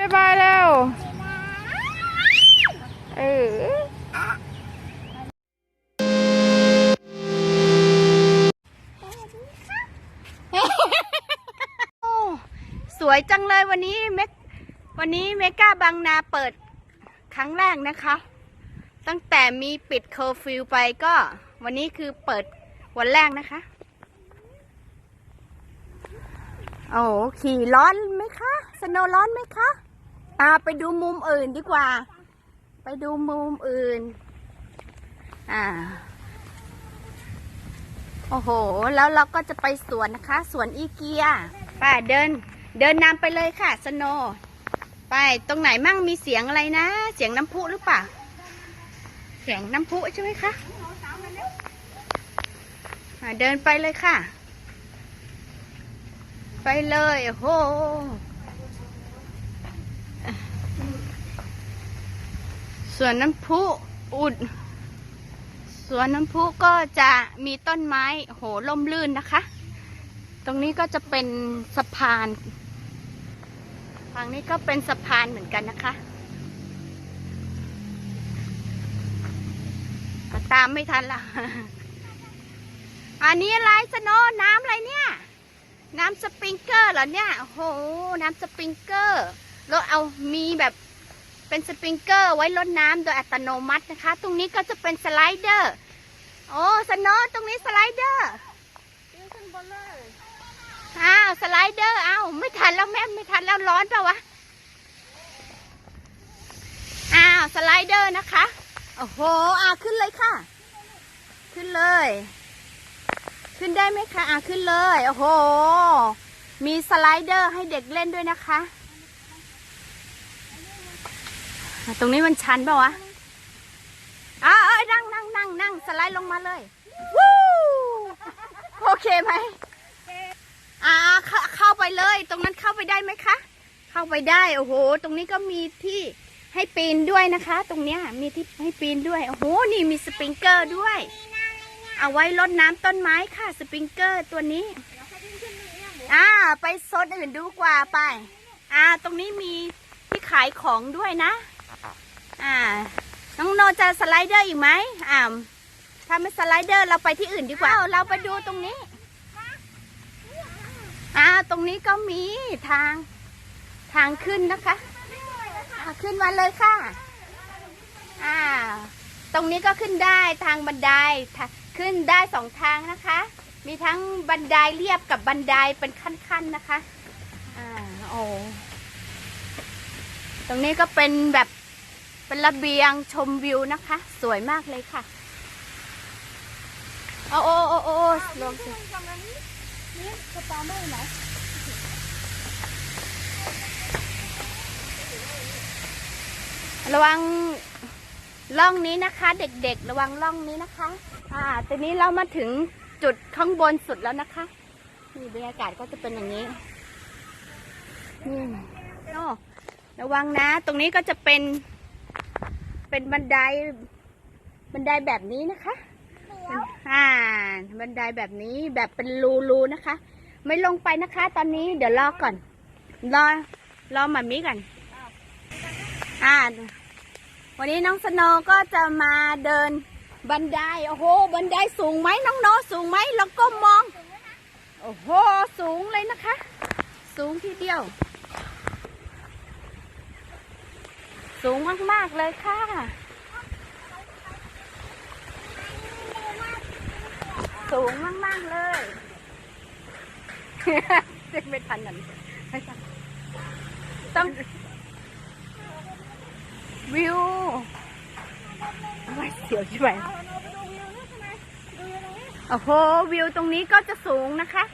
บ๊ายบายแล้ว เออสวยจังเลยวันนี้เมกวันนี้เมกาบางนาเปิดครั้งแรกนะคะ ตั้งแต่มีปิดเคอร์ฟิวไปก็ วันนี้คือเปิดวันแรกนะคะ โอ้ขี่ร้อนไหมคะ สโนว์ร้อนไหมคะ อาไปดูมุมอื่นดีกว่า ไปดูมุมอื่น อ่า โอ้โห แล้วเราก็จะไปสวนนะคะ สวนอีเกียไป่าเดิน เดินนำไปเลยค่ะสโนว์ไปตรงไหนมั่งมีเสียงอะไรนะ เสียงน้ำพุหรือเปล่า เสียงน้ำพุใช่ไหมคะเดินไปเลยค่ะ ไปเลยโอ้โห สวนน้ำพุอุดสวนน้ำพุก็จะมีต้นไม้โหล่มลื่นนะคะ ตรงนี้ก็จะเป็นสะพานฝั่งนี้ก็เป็นสะพานเหมือนกันนะคะตามไม่ทันละอันนี้อะไรสโนว์น้ำอะไรเนี่ย น้ำสปริงเกอร์เหรอเนี่ยโอ้โหน้ำสปริงเกอร์ แล้วเอามีแบบ เป็นสปริงเกอร์ไว้ลดน้ำโดยอัตโนมัตินะคะ ตรงนี้ก็จะเป็นสไลเดอร์ โอ้สโนว์ตรงนี้สไลเดอร์อ้าวสไลเดอร์อ้าวไม่ทันแล้วแม่ไม่ทันแล้วร้อนเปล่าวะอ้าวสไลเดอร์นะคะโอ้โหอ่าขึ้นเลยค่ะ ขึ้นเลย ขึ้นได้ไหมคะอะขึ้นเลย โอ้โห มีสไลเดอร์ให้เด็กเล่นด้วยนะคะอะ ตรงนี้มันชันเปล่าวะอะเอ้ยนั่งนั่งนั่งนั่งสไลด์ลงมาเลยวู้โอเคไหมอ่าเข้าเข้าไปเลย ตรงนั้นเข้าไปได้ไหมคะ เข้าไปได้โอ้โห ตรงนี้ก็มีที่ให้ปีนด้วยนะคะ ตรงเนี้ยมีที่ให้ปีนด้วยโอ้โหนี่มีสปริงเกอร์ด้วย เอาไว้รดน้ำต้นไม้ค่ะ สปริงเกอร์ตัวนี้อ่าไปโซนอื่นดูกว่าไป อ่า ตรงนี้มีที่ขายของด้วยนะ อ่า น้องโนจะสไลเดอร์อีกไหมอ่าถ้าไม่สไลเดอร์เราไปที่อื่นดีกว่าอ้าวเราไปดูตรงนี้อ่าตรงนี้ก็มีทางทางขึ้นนะคะอ่าขึ้นมาเลยค่ะ อ่า ตรงนี้ก็ขึ้นได้ทางบันไดทะขึ้นได้สองทางนะคะ มีทั้งบันไดเรียบกับบันไดเป็นขั้นๆนะคะ อ่า โอ้ ตรงนี้ก็เป็นแบบ เป็นระเบียงชมวิวนะคะ สวยมากเลยค่ะ โอ้โอ้โอ้โอ้ลงสินี่กระเป๋าไม่ไหนระวังล่องนี้นะคะ เด็กๆ ระวังล่องนี้นะคะ อ่าตอนนี้เรามาถึงจุดข้างบนสุดแล้วนะคะนี่บรรยากาศก็จะเป็นอย่างนี้นี่โอ้ระวังนะ ตรงนี้ก็จะเป็น เป็นบันได บันไดแบบนี้นะคะอ่า บันไดแบบนี้แบบเป็นรูๆนะคะ ไม่ลงไปนะคะ ตอนนี้เดี๋ยวรอก่อน รอ รอหมามิก่อนอ่า วันนี้น้องสโนว์ก็จะมาเดินบันได โอ้โห บันไดสูงไหมน้องโนสูงไหมเราก็มอง โอ้โห สูงเลยนะคะ สูงทีเดียว สูงมาก ๆ เลยค่ะ สูงมาก ๆ เลยเด็กไม่ทันนั่นไม่ทันต้องวิวไม่เสียวใช่ไหมเอาเราไปดูวิวนี่ใช่ไหมดูวิวตรงนี้โอ้โห วิวตรงนี้ก็จะสูงนะคะ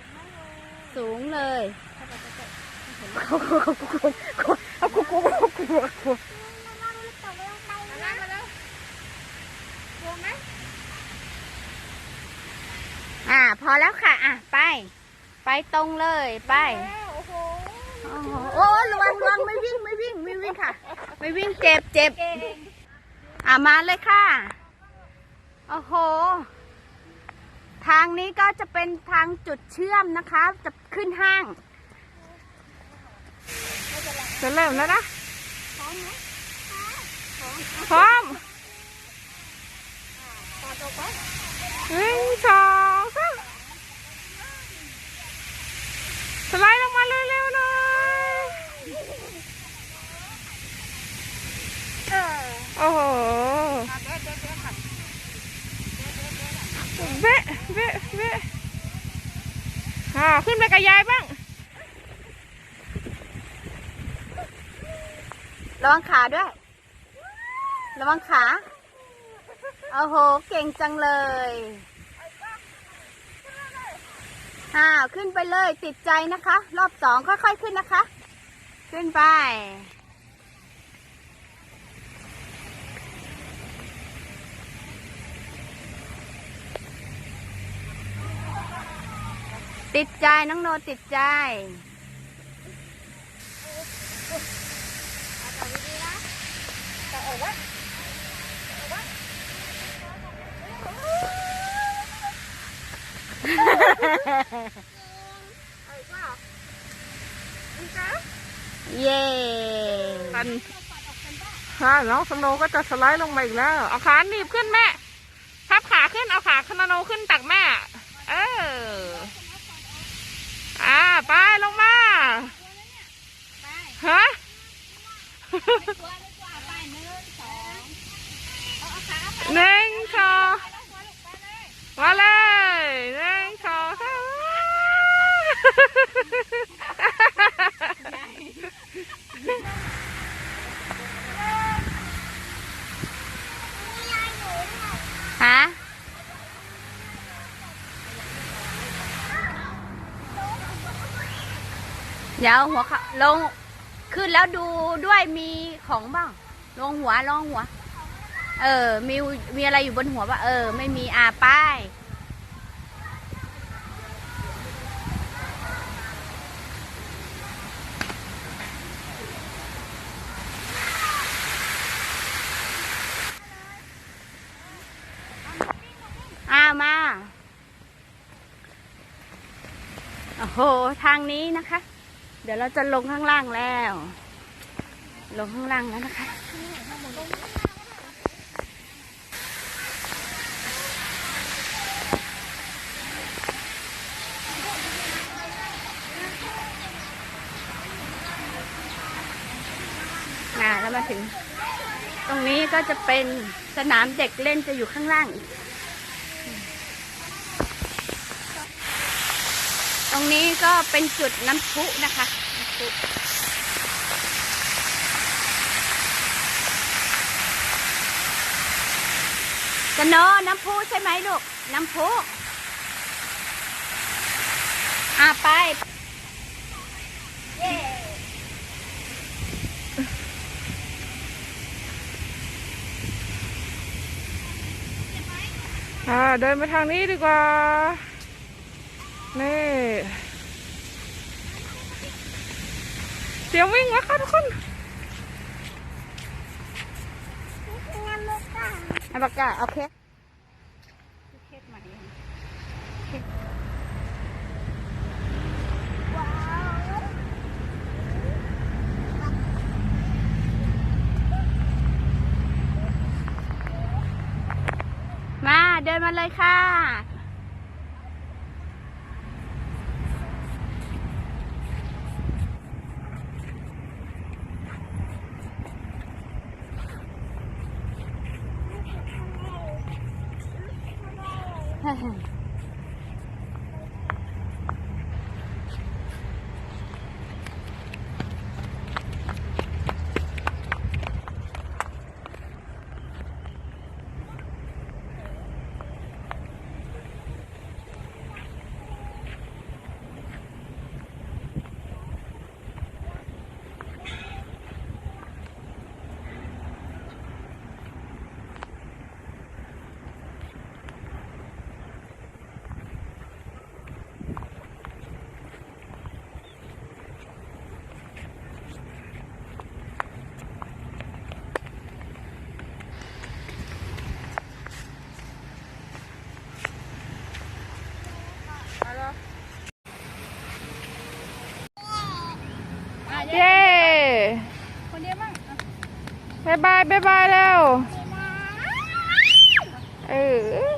สูงเลยเอาคุกคุกคุกเอาคุกคุกคุกคุกคุกมาดูต่อไปลงไปนะมาแล้วกลัวไหม อ่า พอแล้วค่ะ อะ ไป ไปตรงเลย ไป โอ้โหโอ้ระวังระวังไม่วิ่งไม่วิ่งไม่วิ่งค่ะ ไม่วิ่งเจ็บเจ็บอะมาเลยค่ะ โอ้โห ทางนี้ก็จะเป็นทางจุดเชื่อมนะคะ จะขึ้นห้าง จะเริ่มแล้วนะเร้อมไหมพร้อม ต่อตกไป หนึ่งสองสามสไลด์ลงมาเร็วๆหน่อย เออ โอ้โห เอาเด็ดเด็ดเด็ดค่ะ เบะเบะเบะ อ่า ขึ้นไปกับยายบ้าง ระวังขาด้วย ระวังขาโอ้โห เก่งจังเลยอ้าว ขึ้นไปเลย ติดใจนะคะ รอบสองค่อยๆขึ้นนะคะ ขึ้นไป ติดใจน้องโนติดใจต่อดีๆนะต่อเออวะเอาอีกว่าดีจ้ะเย้กันค่ะน้องสโนว์ก็จะสไลด์ลงมาอีกแล้ว เอาขาหนีบขึ้นแม่พับขาขึ้น เอาขาคนาโนขึ้นตักแม่ เออ อ่าไปลงมาฮะหนึ่งสองมาเลยหนึ่งสองสาม ฮะ เดี๋ยวหัวเขาลงขึ้นแล้วดูด้วยมีของบ้าง ลงหัวลงหัว เออ มีมีอะไรอยู่บนหัวป่ะเออ ไม่มีอาป้ายอามาโอ้โห ทางนี้นะคะ เดี๋ยวเราจะลงข้างล่างแล้ว ลงข้างล่างแล้วนะคะอ่าแล้วมาถึง ตรงนี้ก็จะเป็นสนามเด็กเล่นจะอยู่ข้างล่างอีก รงนี้ก็เป็นจุดน้ำพุนะคะสโนน้ำพุใช่ไหมลูก น้ำพุอะไป เย้อ่าเดินไปทางนี้ดีกว่า นี่เสียงวิ่งแล้วค่ะทุกคนอาปากกาโอเคมาเดินมาเลยค่ะ บายบายบายแล้ว เออ